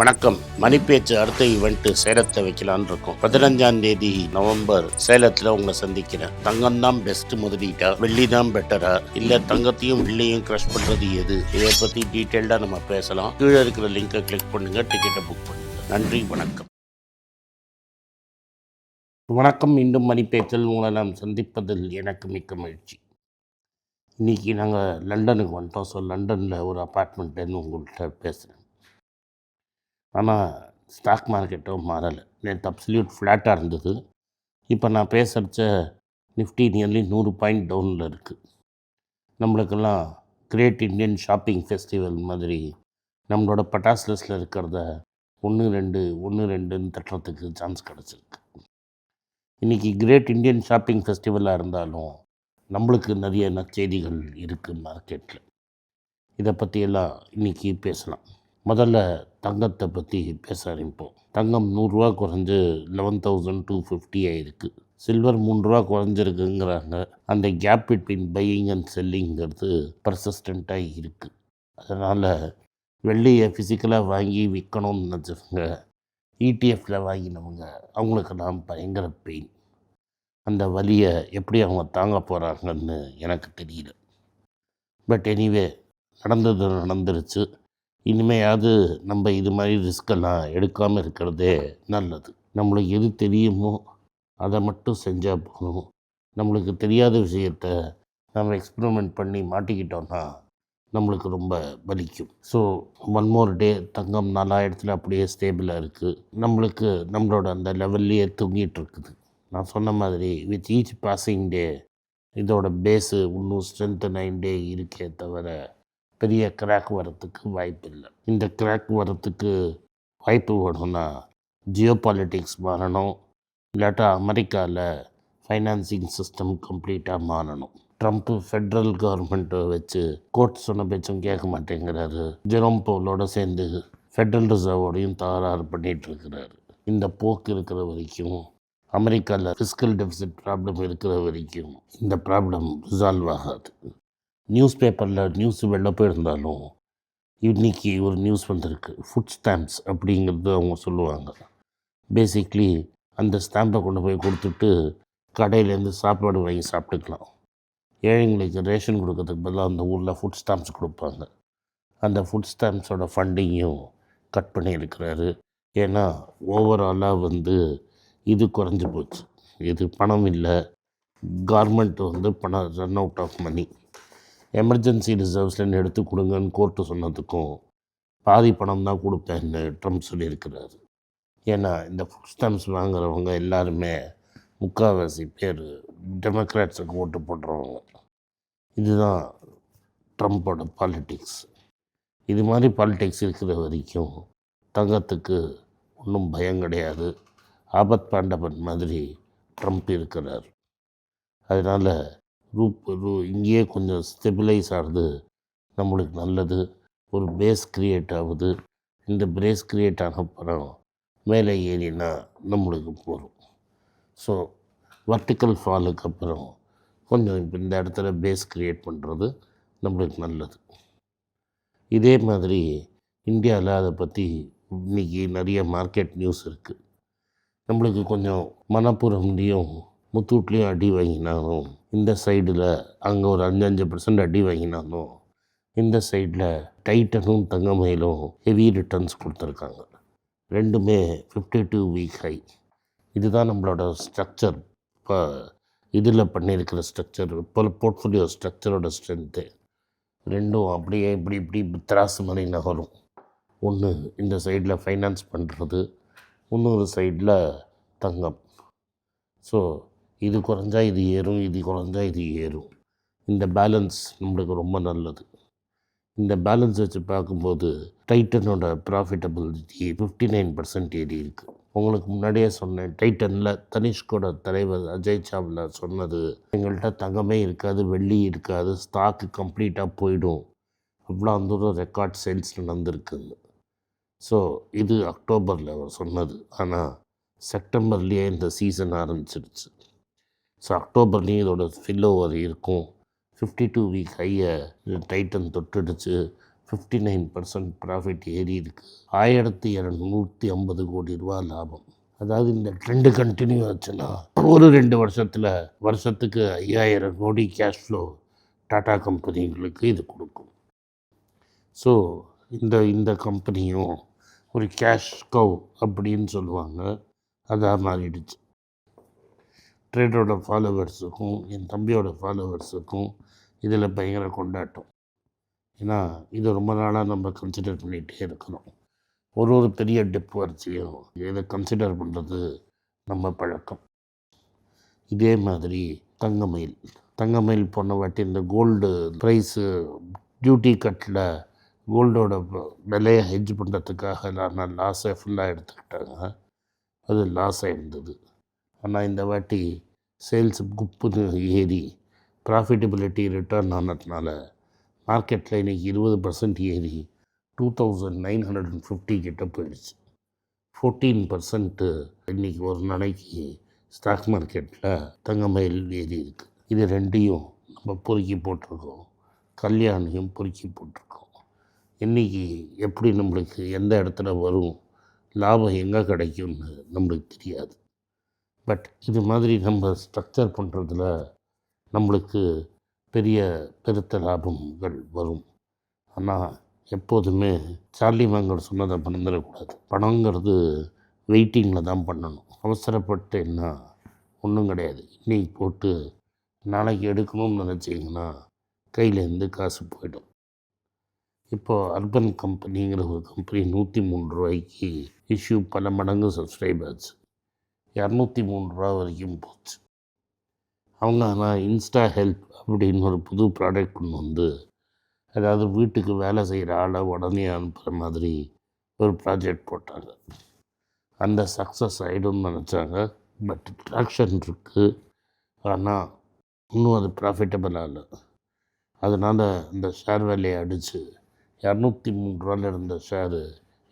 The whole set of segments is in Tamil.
வணக்கம். மணிப்பேச்சு அடுத்த ஈவெண்ட் சேலத்தை வைக்கலான்னு இருக்கோம். பதினஞ்சாம் தேதி நவம்பர் சேலத்துல உங்களை சந்திக்கிறேன். தங்கம் தான் பெஸ்ட் முதலீட்டா? வெள்ளி தான் பெட்டரா இல்ல தங்கத்தையும் வெள்ளியும் கிரஷ் பண்றது எது? இதை பத்தி டீட்டெயில்டா நம்ம பேசலாம். கீழே இருக்கிற லிங்கை கிளிக் பண்ணுங்க. டிக்கெட்டை புக் பண்ணுங்க. நன்றி வணக்கம். வணக்கம். மீண்டும் மணிப்பேச்சல் உங்களை நாம் சந்திப்பதில் எனக்கு மிக்க மகிழ்ச்சி. இன்னைக்கு நாங்கள் லண்டனுக்கு வந்துட்டோம். ஸோ லண்டனில் ஒரு அப்பார்ட்மெண்ட்லேருந்து உங்கள்கிட்ட பேசுகிறேன் ஆனால் ஸ்டாக் மார்க்கெட்டும் மாறலை. நேற்று அப்சல்யூட் ஃப்ளாட்டாக இருந்தது. இப்போ நான் பேசுகிறச்ச நிஃப்டி நியர்லி நூறு பாயிண்ட் டவுனில் இருக்குது நம்மளுக்கெல்லாம் கிரேட் இண்டியன் ஷாப்பிங் ஃபெஸ்டிவல் மாதிரி நம்மளோட பட்டாஸ் லிஸ்ட்டில் இருக்கிறத ஒன்று ரெண்டு ஒன்று ரெண்டுன்னு தட்டுறதுக்கு சான்ஸ் கிடச்சிருக்கு. இன்றைக்கி கிரேட் இண்டியன் ஷாப்பிங் ஃபெஸ்டிவலாக இருந்தாலும் நம்மளுக்கு நிறைய நற்செய்திகள் இருக்குது மார்க்கெட்டில் இதை பற்றியெல்லாம் இன்றைக்கி பேசலாம். முதல்ல தங்கத்தை பற்றி பேச ஆரம்பிப்போம். தங்கம் நூறுரூவா குறைஞ்சு லெவன் தௌசண்ட் டூ ஃபிஃப்டி ஆயிருக்கு. சில்வர் மூன்று ரூபா குறைஞ்சிருக்குங்கிறாங்க. அந்த கேப் பிட்வீன் பையிங் அண்ட் செல்லிங்கிறது பர்சிஸ்டண்ட்டாக இருக்குது அதனால் வெள்ளியை ஃபிசிக்கலாக வாங்கி விற்கணும்னு நினச்சவங்க இடிஎஃப்பில் வாங்கினவங்க அவங்களுக்கெல்லாம் பயங்கர பெயின் அந்த வலியை எப்படி அவங்க தாங்க போகிறாங்கன்னு எனக்கு தெரியல. பட் எனிவே நடந்தது நடந்துருச்சு. இனிமையாவது நம்ம இது மாதிரி ரிஸ்கெல்லாம் எடுக்காமல் இருக்கிறதே நல்லது. நம்மளுக்கு எது தெரியுமோ அதை மட்டும் செஞ்சால் போதும். நம்மளுக்கு தெரியாத விஷயத்த நம்ம எக்ஸ்பெரிமெண்ட் பண்ணி மாட்டிக்கிட்டோன்னா நம்மளுக்கு ரொம்ப வலிக்கும். ஸோ ஒன் மோர் டே தங்கம் நாலாயிரத்தில் அப்படியே ஸ்டேபிளாக இருக்குது நம்மளுக்கு நம்மளோட அந்த லெவல்லையே தூங்கிட்டு இருக்குது. நான் சொன்ன மாதிரி வித் ஈச் பாசிங் டே இதோட பேஸு இன்னும் ஸ்ட்ரென்த் நைன் டே இருக்கே தவிர பெரிய கிராக் வரத்துக்கு வாய்ப்பு இல்லை இந்த கிராக் வரத்துக்கு வாய்ப்பு வேணும்னா ஜியோ பாலிட்டிக்ஸ் மாறணும். இல்லாட்டா அமெரிக்காவில் ஃபைனான்சிங் சிஸ்டம் கம்ப்ளீட்டாக மாறணும். ட்ரம்ப்பு ஃபெட்ரல் கவர்மெண்ட்டை வச்சு கோர்ட் சொன்ன பேச்சும் கேட்க மாட்டேங்கிறாரு. ஜெரோம் போலோட சேர்ந்து ஃபெட்ரல் ரிசர்வோடையும் தகராறு பண்ணிகிட்டு இருக்கிறாரு இந்த போக்கு இருக்கிற வரைக்கும் அமெரிக்காவில் ஃபிஸ்கல் டெபிசிட் ப்ராப்ளம் இருக்கிற வரைக்கும் இந்த ப்ராப்ளம் ரிசால்வ் ஆகாது. நியூஸ் பேப்பரில் நியூஸ் வெளில போயிருந்தாலும் இன்னைக்கு ஒரு நியூஸ் வந்திருக்கு. ஃபுட் ஸ்டாம்ப்ஸ் அப்படிங்கிறது அவங்க சொல்லுவாங்க. பேசிக்லி அந்த ஸ்டாம்பை கொண்டு போய் கொடுத்துட்டு கடையிலேருந்து சாப்பாடு வாங்கி சாப்பிட்டுக்கலாம். ஏழைங்களுக்கு ரேஷன் கொடுக்கறதுக்கு பதிலாக அந்த ஊரில் ஃபுட் ஸ்டாம்ப்ஸ் கொடுப்பாங்க. அந்த ஃபுட் ஸ்டாம்ப்ஸோட ஃபண்டிங்கையும் கட் பண்ணியிருக்கிறாரு ஏன்னா ஓவராலாக வந்து இது குறைஞ்சி போச்சு. இது பணம் இல்லை. கார்மெண்ட் வந்து பணம் run out of money emergency ரிசர்வ்ஸ்லேருந்து எடுத்து கொடுங்கன்னு கோர்ட்டு சொன்னதுக்கும் பாதி பணம் தான் கொடுப்பேன்னு ட்ரம்ப் சொல்லியிருக்கிறாரு. ஏன்னா இந்த ஃபுட் ஸ்டாம்ப்ஸ் வாங்குறவங்க எல்லாருமே முக்கால்வாசி பேர் டெமோக்ராட்ஸுக்கு ஓட்டு போடுறவங்க. இதுதான் ட்ரம்ப்போட பாலிட்டிக்ஸ் இது மாதிரி பாலிடிக்ஸ் இருக்கிற வரைக்கும் தங்கத்துக்கு ஒன்றும் பயம் கிடையாது. ஆபத் பாண்டவன் மாதிரி ட்ரம்ப் இருக்கிறார். அதனால் ரூப் ரூ இங்கேயே கொஞ்சம் ஸ்டெபிலைஸ் ஆகுது நம்மளுக்கு நல்லது. ஒரு பேஸ் க்ரியேட் ஆகுது. இந்த பிரேஸ் க்ரியேட் ஆகப்பறம் மேலே ஏறினா நம்மளுக்கு போகும் ஸோ வர்டிக்கல் ஃபாலுக்கு அப்புறம் கொஞ்சம் இப்போ இந்த இடத்துல பேஸ் க்ரியேட் பண்ணுறது நம்மளுக்கு நல்லது. இதே மாதிரி இந்தியாவில் அதை பற்றி இன்றைக்கி நிறைய மார்க்கெட் நியூஸ் இருக்குது நம்மளுக்கு கொஞ்சம் மனப்புறம்லேயும் முத்தூட்லேயும் அடி வாங்கினாலும் இந்த சைடில் அங்கே ஒரு அஞ்சு அஞ்சு பர்சன்ட் அடி வாங்கினாலும் இந்த சைடில் டைட்டனும் தங்கமயிலும் ஹெவி ரிட்டர்ன்ஸ் கொடுத்துருக்காங்க. ரெண்டுமே ஃபிஃப்டி டூ வீக் ஹை இதுதான் நம்மளோட ஸ்ட்ரக்சர் இப்போ இதில் பண்ணியிருக்கிற ஸ்ட்ரக்சர் இப்போ போர்ட்ஃபோலியோ ஸ்ட்ரக்சரோட ஸ்ட்ரென்த்து ரெண்டும் அப்படியே இப்படி இப்படி திராசு மாதிரி நகரும். ஒன்று இந்த சைடில் ஃபைனான்ஸ் பண்ணுறது இன்னொரு சைடில் தங்கம். ஸோ இது குறைஞ்சா இது ஏறும் இது குறைஞ்சா இது ஏறும். இந்த பேலன்ஸ் நம்மளுக்கு ரொம்ப நல்லது. இந்த பேலன்ஸ் வச்சு பார்க்கும்போது டைட்டனோட ப்ராஃபிட்டபிலிட்டி ஃபிஃப்டி நைன் பர்சன்ட் ஏறி இருக்குது உங்களுக்கு முன்னாடியே சொன்னேன் டைட்டனில் தனிஷ்கோட தலைவர் அஜய் சாவ்லா சொன்னது எங்கள்கிட்ட தங்கமே இருக்காது வெள்ளி இருக்காது ஸ்டாக்கு கம்ப்ளீட்டாக போயிடும். அவ்வளோ தூரம் ரெக்கார்ட் சேல்ஸ் நடந்திருக்குங்க ஸோ இது அக்டோபரில் அவர் சொன்னது. ஆனால் செப்டம்பர்லேயே இந்த சீசன் ஆரம்பிச்சிருச்சு. ஸோ அக்டோபர்லேயும் இதோட ஃபில் ஓவர் இருக்கும் ஃபிஃப்டி டூ வீக் ஹையை டைட்டன் தொட்டுடுச்சு. ஃபிஃப்டி நைன் பர்சன்ட் ப்ராஃபிட் ஏறி இருக்கு. ஆயிரத்தி இரநூத்தி ஐம்பது கோடி ரூபா லாபம். அதாவது இந்த ட்ரெண்டு கண்டினியூ ஆச்சுன்னா ஒரு ரெண்டு வருஷத்தில் வருஷத்துக்கு ஐயாயிரம் கோடி கேஷ் ஃப்ளோ டாட்டா கம்பெனிங்களுக்கு இது கொடுக்கும். ஸோ இந்த இந்த கம்பெனியும் ஒரு கேஷ் கவ் அப்படின்னு சொல்லுவாங்க. அதாக மாறிடுச்சு. ட்ரேடரோட ஃபாலோவர்ஸுக்கும் என் தம்பியோட ஃபாலோவர்ஸுக்கும் இதில் பயங்கர கொண்டாட்டம். ஏன்னா இது ரொம்ப நாளாக நம்ம கன்சிடர் பண்ணிகிட்டே இருக்கிறோம் ஒரு ஒரு பெரிய டிப் வரிசையும் இதை கன்சிடர் பண்ணுறது நம்ம பழக்கம். இதே மாதிரி தங்கமயில். தங்கமயில் போன வாட்டி இந்த கோல்டு ப்ரைஸு டியூட்டி கட்டில் கோல்டோட விலையை ஹெட்ஜ் பண்ணுறதுக்காக நான் லாஸை ஃபுல்லாக எடுத்துக்கிட்டாங்க. அது லாஸாக இருந்தது ஆனால் இந்த வாட்டி சேல்ஸ் குப்புன்னு ஏறி ப்ராஃபிட்டபிலிட்டி ரிட்டர்ன் ஆனதுனால மார்க்கெட்டில் இன்றைக்கி இருபது பர்சன்ட் ஏறி two thousand nine hundred and fifty கிட்ட போயிடுச்சு. ஃபோர்டீன் பர்சன்ட்டு இன்றைக்கி ஒரு நாளைக்கு ஸ்டாக் மார்க்கெட்டில் தங்கமயில் ஏறி இருக்குது இது ரெண்டையும் நம்ம பொறுக்கி போட்டிருக்கோம். கல்யாணியும் பொறுக்கி போட்டிருக்கோம். இன்றைக்கி எப்படி நம்மளுக்கு எந்த இடத்துல வரும்? லாபம் எங்கே கிடைக்கும்னு நம்மளுக்கு தெரியாது. பட் இது மாதிரி நம்ம ஸ்ட்ரக்சர் பண்ணுறதுல நம்மளுக்கு பெரிய பெருத்த லாபங்கள் வரும். ஆனால் எப்போதுமே சார்லி மங்கர் சொன்னதை மறந்துடக்கூடாது. பணங்கிறது வெயிட்டிங்கில் தான் பண்ணணும். அவசரப்பட்டேன்னா ஒன்றும் கிடையாது. இன்னைக்கு போட்டு நாளைக்கு எடுக்கணும்னு நினச்சிங்கன்னா கையிலேருந்து காசு போயிடும். இப்போது அர்பன் கம்பெனிங்கிற ஒரு கம்பெனி நூற்றி மூணு ரூபாய்க்கு இஷ்யூ பல மடங்கு சப்ஸ்கிரைபர்ஸ் இரநூத்தி மூணு ரூபா வரைக்கும் போச்சு. அவங்க ஆனால் இன்ஸ்டா ஹெல்ப் அப்படின்னு ஒரு புது ப்ராடக்ட் கொண்டு வந்து அதாவது வீட்டுக்கு வேலை செய்கிற ஆளை உடனே அனுப்புகிற மாதிரி ஒரு ப்ராஜெக்ட் போட்டாங்க. அந்த சக்ஸஸ் ஆகிடும்னு நினச்சாங்க. பட் ட்ராக்ஷன் இருக்குது ஆனால் இன்னும் அது ப்ராஃபிட்டபிளாக இல்லை அதனால் இந்த ஷேர் வேலையை அடித்து இரநூத்தி மூணு ரூபாயில் இருந்த ஷேரு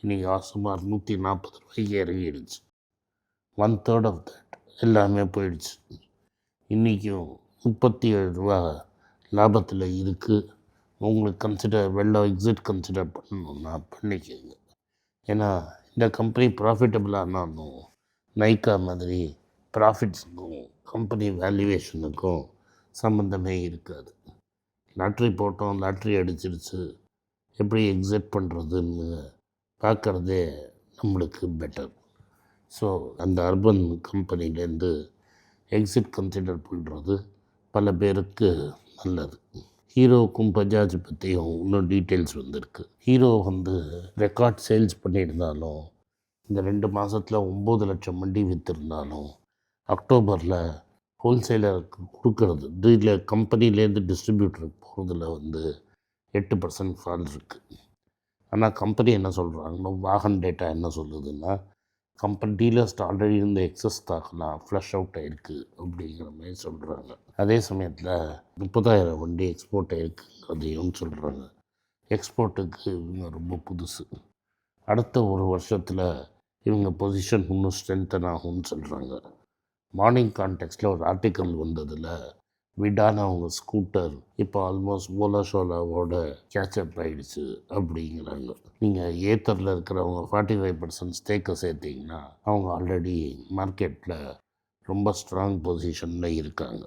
இன்றைக்கி ஆசமாக இரநூத்தி நாற்பது ரூபாய்க்கு இறங்கிடுச்சு. ஒன் தேர்ட் ஆஃப் தட் எல்லாமே போயிடுச்சு. இன்றைக்கும் முப்பத்தி ஏழு ரூபா லாபத்தில் இருக்குது உங்களுக்கு கன்சிடர் வெள்ளம் எக்ஸிட் கன்சிடர் பண்ணணும்னா பண்ணிக்கோங்க. ஏன்னா இந்த கம்பெனி ப்ராஃபிட்டபுளானாலும் நைக்கா மாதிரி ப்ராஃபிட்ஸுக்கும் கம்பெனி வேல்யூவேஷனுக்கும் சம்மந்தமே இருக்காது. லாட்ரி போட்டோம் லாட்ரி அடிச்சிருச்சு. எப்படி எக்ஸிட் பண்ணுறதுன்னு பார்க்குறதே நம்மளுக்கு பெட்டர் ஸோ அந்த அர்பன் கம்பெனிலேருந்து எக்ஸிட் கன்சிடர் பண்ணுறது பல பேருக்கு நல்லது. ஹீரோவுக்கும் பஜாஜ் பற்றியும் இன்னும் டீட்டெயில்ஸ் வந்திருக்கு. ஹீரோ வந்து ரெக்கார்ட் சேல்ஸ் பண்ணியிருந்தாலும் இந்த ரெண்டு மாதத்தில் ஒம்பது லட்சம் வண்டி விற்றுருந்தாலும் அக்டோபரில் ஹோல்சேலருக்கு கொடுக்கறது டீலர் கம்பெனிலேருந்து டிஸ்ட்ரிபியூட்டருக்கு போகிறதுல வந்து எட்டு பர்சன்ட் ஃபால் இருக்குது ஆனால் கம்பெனி என்ன சொல்கிறாங்கன்னா வாகன் டேட்டா என்ன சொல்லுதுன்னா கம்பெனி டீலர்ஸ்ட் ஆல்ரெடி இருந்த எக்ஸஸ் ஸ்டாக்லாம் ஃப்ளஷ் அவுட் ஆகிருக்கு அப்படிங்கிற மாதிரி சொல்கிறாங்க அதே சமயத்தில் முப்பதாயிரம் வண்டி எக்ஸ்போர்ட் ஆகிருக்கு அதையும் சொல்கிறாங்க எக்ஸ்போர்ட்டுக்கு இவங்க ரொம்ப புதுசு. அடுத்த ஒரு வருஷத்தில் இவங்க பொசிஷன் இன்னும் ஸ்ட்ரென்தன் ஆகும்னு சொல்கிறாங்க மார்னிங் கான்டெக்ட்டில் ஒரு ஆர்டிக்கல் வந்ததில் விடான அவங்க ஸ்கூட்டர் இப்போ ஆல்மோஸ்ட் ஓலா ஷோலாவோட கேட்சப் ஆகிடுச்சு அப்படிங்கிறாங்க. நீங்கள் ஏத்தரில் இருக்கிறவங்க ஃபார்ட்டி ஃபைவ் பர்சன்ட் ஸ்டேக்கை சேர்த்திங்கன்னா அவங்க ஆல்ரெடி மார்க்கெட்டில் ரொம்ப ஸ்ட்ராங் பொசிஷனில் இருக்காங்க.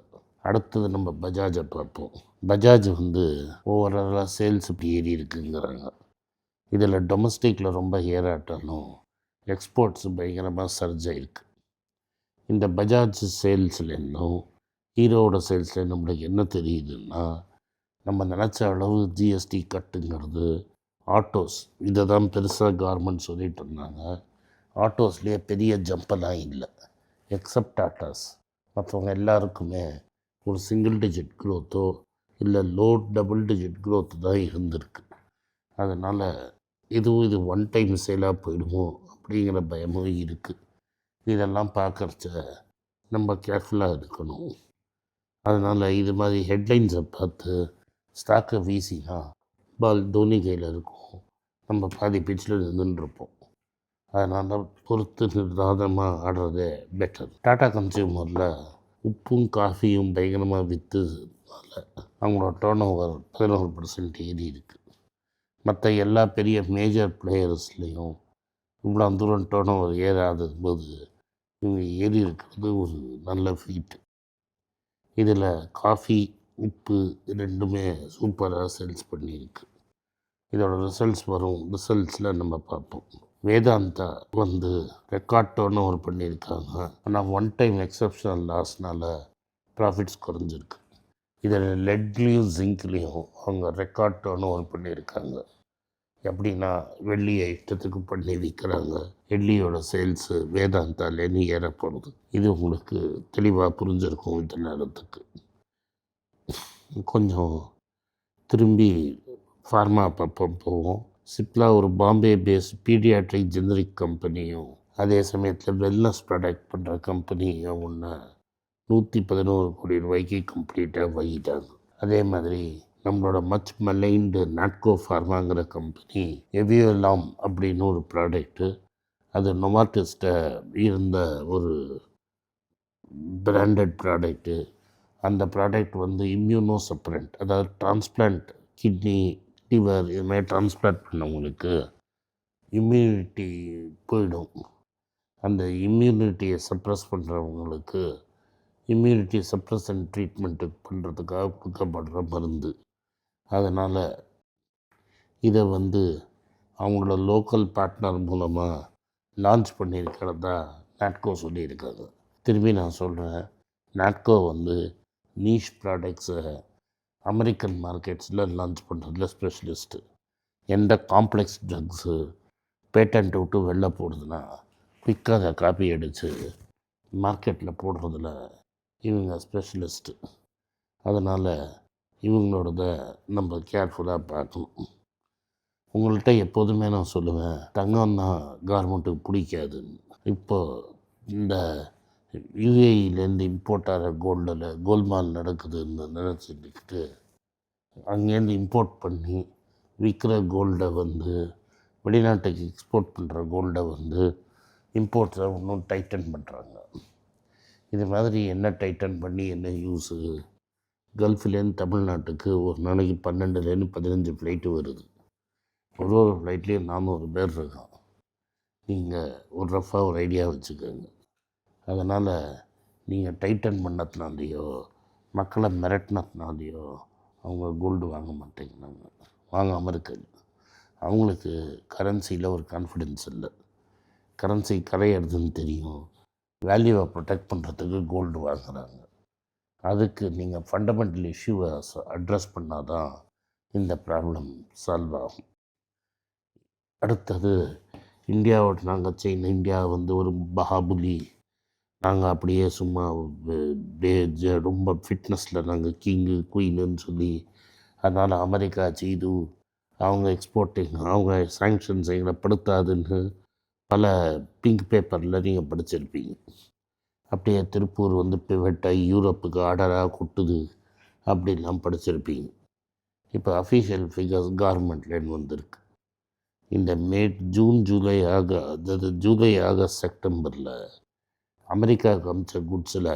அடுத்தது நம்ம பஜாஜை பார்ப்போம். பஜாஜ் வந்து ஓவராலாக சேல்ஸ் இப்படி ஏறி இருக்குங்கிறாங்க. இதில் டொமஸ்டிக்கில் ரொம்ப ஏறாட்டாலும் எக்ஸ்போர்ட்ஸ் பயங்கரமாக சர்ஜ் ஆகிருக்கு இந்த பஜாஜ் சேல்ஸ்லேருந்தும் ஹீரோவோட சேல்ஸில் நம்மளுக்கு என்ன தெரியுதுன்னா நம்ம நினச்ச அளவு ஜிஎஸ்டி கட்டுங்கிறது ஆட்டோஸ் இதை தான் பெருசாக கவர்மெண்ட் சொல்லிகிட்டு இருந்தாங்க. ஆட்டோஸ்லேயே பெரிய ஜம்பெல்லாம் இல்லை. எக்ஸப்ட் டாட்டாஸ் மற்றவங்க எல்லாருக்குமே ஒரு சிங்கிள் டிஜிட் க்ரோத்தோ இல்லை லோ டபுள் டிஜிட் க்ரோத்து தான் இருந்திருக்கு. அதனால் இதுவும் இது ஒன் டைம் சேலாக போயிடுமோ அப்படிங்கிற பயமும் இருக்குது இதெல்லாம் பார்க்குறச்ச நம்ம கேர்ஃபுல்லாக இருக்கணும். அதனால் இது மாதிரி ஹெட்லைன்ஸை பார்த்து ஸ்டாக்கை வீசினா பால் தோனி கையில் இருக்கும். நம்ம பாதி பிச்சில் நின்றுருப்போம். அதனால் பொறுத்து நிதானமாக ஆடுறதே பெட்டர் டாடா கன்சியூமரில் உப்பும் காஃபியும் பயங்கரமாக விற்றுனால அவங்களோட டேர்ன் ஓவர் பதினோரு பர்சன்ட் ஏறி இருக்குது மற்ற எல்லா பெரிய மேஜர் பிளேயர்ஸ்லேயும் இவ்வளோ தூரம் டேர்ன் ஓவர் ஏறாத போது இவங்க ஏறி இருக்கிறது ஒரு நல்ல ஃபீட்டு இதில் காஃபி உப்பு ரெண்டுமே சூப்பராக சேல்ஸ் பண்ணியிருக்கு இதோட ரிசல்ட்ஸ் வரும். ரிசல்ட்ஸில் நம்ம பார்ப்போம். வேதாந்தா வந்து ரெக்கார்ட் டோன் ஓவர் பண்ணியிருக்காங்க. ஆனால் ஒன் டைம் எக்ஸப்ஷனல் லாஸ்னால் ப்ராஃபிட்ஸ் குறைஞ்சிருக்கு. இதில் லெட்லேயும் ஜிங்க்லேயும் அவங்க ரெக்கார்ட் டோன் ஓவர் பண்ணியிருக்காங்க. எப்படின்னா வெள்ளியை இஷ்டத்துக்கு பண்ணி விற்கிறாங்க வெள்ளியோட சேல்ஸு வேதாந்தாலேன்னு ஏறப்படுது இது உங்களுக்கு தெளிவாக புரிஞ்சிருக்கும் இந்த நேரத்துக்கு. கொஞ்சம் திரும்பி ஃபார்மா பக்கம் போவோம். சிப்லா ஒரு பாம்பே பேஸ் பீடியாட்ரிக் ஜெனரிக் கம்பெனியும் அதே சமயத்தில் வெல்னஸ் ப்ராடக்ட் பண்ணுற கம்பெனியும் ஒன்று நூற்றி பதினோரு கோடி ரூபாய்க்கு கம்ப்ளீட்டாக வாங்கிட்டாங்க. அதே மாதிரி நம்மளோட மச் மலைண்டு நாட்கோ ஃபார்மாங்கிற கம்பெனி எவியோலாம் அப்படின்னு ஒரு ப்ராடக்ட்டு அது நொமாட்டிஸ்ட்டை இருந்த ஒரு பிராண்டட் ப்ராடக்ட்டு அந்த ப்ராடக்ட் வந்து இம்யூனோ சப்ரண்ட் அதாவது டிரான்ஸ்பிளான்ட் கிட்னி லிவர் இதுமாதிரி டிரான்ஸ்பிளான்ட் பண்ணவங்களுக்கு இம்யூனிட்டி போயிடும். அந்த இம்யூனிட்டியை சப்ரஸ் பண்ணுறவங்களுக்கு இம்யூனிட்டி சப்ரஸன் ட்ரீட்மெண்ட்டு பண்ணுறதுக்காக கொடுக்கப்படுற மருந்து. அதனால் இதை வந்து அவங்களோட லோக்கல் பார்ட்னர் மூலமாக லான்ச் பண்ணியிருக்கிறதா நாட்கோ சொல்லியிருக்காங்க. திரும்பி நான் சொல்கிறேன் நாட்கோ வந்து நீஷ் ப்ராடக்ட்ஸை அமெரிக்கன் மார்க்கெட்ஸில் லான்ச் பண்ணுறதுல ஸ்பெஷலிஸ்ட்டு எந்த காம்ப்ளெக்ஸ் ட்ரக்ஸு பேட்டன்ட் விட்டு வெளில போடுதுன்னா குயிக்காக அதை காப்பி அடித்து மார்க்கெட்டில் போடுறதுல இவங்க ஸ்பெஷலிஸ்ட்டு அதனால் இவங்களோடத நம்ம கேர்ஃபுல்லாக பார்க்கணும். உங்கள்கிட்ட எப்போதுமே நான் சொல்லுவேன் தங்கம் தான் கவர்மெண்ட்டுக்கு பிடிக்காதுன்னு. இப்போ இந்த யுஏஇலேருந்து இம்போர்ட் ஆகிற கோல்டில் கோல்மால் நடக்குதுன்னு நினச்சிக்கிட்டு அங்கேருந்து இம்போர்ட் பண்ணி விற்கிற கோல்டை வந்து வெளிநாட்டுக்கு எக்ஸ்போர்ட் பண்ணுற கோல்டை வந்து இம்போர்ட்டை இன்னும் டைட்டன் பண்ணுறாங்க இது மாதிரி என்ன டைட்டன் பண்ணி என்ன யூஸு கல்ஃப்லேருந்து தமிழ்நாட்டுக்கு ஒரு நாளைக்கு பன்னெண்டுலேருந்து பதினஞ்சு ஃப்ளைட்டு வருது. ஒரு ஒரு ஃப்ளைட்லேயும் நானூறு பேர் இருக்கோம் நீங்கள் ஒரு ரஃபாக ஒரு ஐடியா வச்சுக்கோங்க. அதனால் நீங்கள் டைட்டன் பண்ணதுனாலையோ மக்களை மிரட்டினதுனாலையோ அவங்க கோல்டு வாங்க மாட்டேங்கிறாங்க. வாங்காமல் இருக்காங்க. அவங்களுக்கு கரன்சியில் ஒரு கான்ஃபிடென்ஸ் இல்லை. கரன்சி கரையிறதுன்னு தெரியும். வேல்யூவை ப்ரொடெக்ட் பண்ணுறதுக்கு கோல்டு வாங்குகிறாங்க அதுக்கு நீங்கள் ஃபண்டமெண்டல் இஷ்யூவை அட்ரஸ் பண்ணால் தான் இந்த ப்ராப்ளம் சால்வ் ஆகும். அடுத்தது இந்தியாவோட நாங்கள் சைனா இந்தியா வந்து ஒரு பஹாபுலி நாங்கள் அப்படியே சும்மா ரொம்ப ஃபிட்னஸில் நாங்கள் கிங்கு குயினுன்னு சொல்லி அதனால் அமெரிக்கா செய்து அவங்க எக்ஸ்போர்ட்டிங் அவங்க சாங்ஷன்ஸ் எங்களை படுத்தாதுன்னு பல பிங்க் பேப்பரில் நீங்கள் படிச்சிருப்பீங்க. அப்படியே திருப்பூர் வந்து பிவட்டாகி யூரோப்புக்கு ஆர்டராக கொட்டுது அப்படிலாம் படிச்சிருப்பீங்க. இப்போ அஃபீஷியல் ஃபிகர்ஸ் கார்மெண்ட்லேருந்து வந்திருக்கு. இந்த மே ஜூன் ஜூலை ஆக அதாவது ஜூலை ஆகஸ்ட் செப்டம்பரில் அமெரிக்காவுக்கு அமிச்ச குட்ஸில்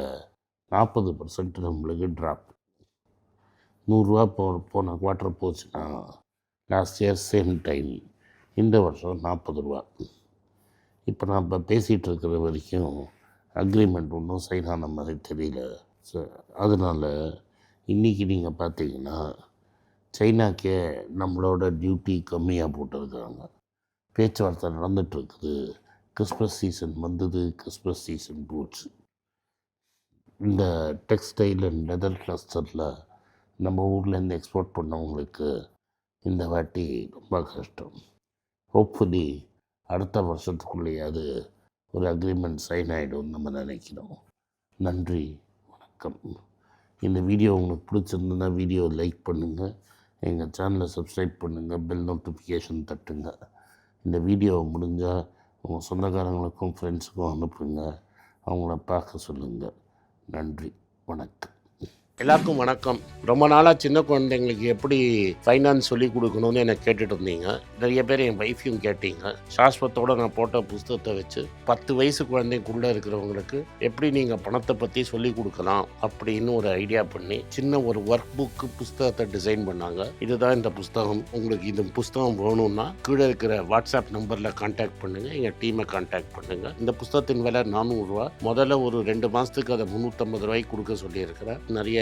நாற்பது பர்சன்ட் நம்மளுக்கு ட்ராப் நூறுரூவா போ போன குவார்ட்டர் போச்சுன்னா லாஸ்ட் இயர் சேம் டைம் இந்த வருஷம் நாற்பது ரூபா. இப்போ நான் இப்போ பேசிகிட்டு இருக்கிற வரைக்கும் அக்ரிமெண்ட் ஒன்றும் சைன் ஆன மாதிரி தெரியல. ஸோ அதனால் இன்றைக்கி நீங்கள் பார்த்தீங்கன்னா சைனாக்கே நம்மளோட டியூட்டி கம்மியாக போட்டிருக்காங்க பேச்சுவார்த்தை நடந்துகிட்ருக்குது கிறிஸ்மஸ் சீசன் வந்தது கிறிஸ்மஸ் சீசன் போச்சு. இந்த டெக்ஸ்டைல் அண்ட் லெதர் கிளஸ்டரில் நம்ம ஊர்லேருந்து எக்ஸ்போர்ட் பண்ணவங்களுக்கு இந்த வாட்டி ரொம்ப கஷ்டம். ஹோப்ஃபுல்லி அடுத்த வருஷத்துக்குள்ளேயாவது ஒரு அக்ரிமெண்ட் சைன் ஆகிடும்னு நம்ம நினைக்கிறோம். நன்றி வணக்கம். இந்த வீடியோ உங்களுக்கு பிடிச்சிருந்ததுன்னா வீடியோ லைக் பண்ணுங்கள் எங்கள் சேனலை சப்ஸ்கிரைப் பண்ணுங்கள் பெல் நோட்டிஃபிகேஷன் தட்டுங்க. இந்த வீடியோ முடிஞ்சால் உங்கள் சொந்தக்காரங்களுக்கும் ஃப்ரெண்ட்ஸுக்கும் அனுப்புங்க. அவங்கள பார்க்க சொல்லுங்கள் நன்றி வணக்கம். எல்லாருக்கும் வணக்கம். ரொம்ப நாளாக சின்ன குழந்தைங்களுக்கு எப்படி ஃபைனான்ஸ் சொல்லி கொடுக்கணும்னு எனக்கு கேட்டுட்டு இருந்தீங்க. நிறைய பேர் என் வைஃபையும் கேட்டீங்க. சாஸ்வத்தோட நான் போட்ட புஸ்தகத்தை வச்சு பத்து வயசு குழந்தைக்குள்ளே இருக்கிறவங்களுக்கு எப்படி நீங்கள் பணத்தை பற்றி சொல்லி கொடுக்கலாம் அப்படின்னு ஒரு ஐடியா பண்ணி சின்ன ஒரு ஒர்க் புக்கு புஸ்தகத்தை டிசைன் பண்ணாங்க. இதுதான் இந்த புஸ்தகம். உங்களுக்கு இந்த புஸ்தகம் வேணும்னா கீழே இருக்கிற வாட்ஸ்அப் நம்பரில் கான்டாக்ட் பண்ணுங்கள் எங்கள் டீமை கான்டாக்ட் பண்ணுங்கள் இந்த புஸ்தகத்தின் விலை நானூறுரூவா முதல்ல ஒரு ரெண்டு மாதத்துக்கு அதை முந்நூற்றம்பது ரூபாய்க்கு கொடுக்க சொல்லியிருக்கிறேன். நிறைய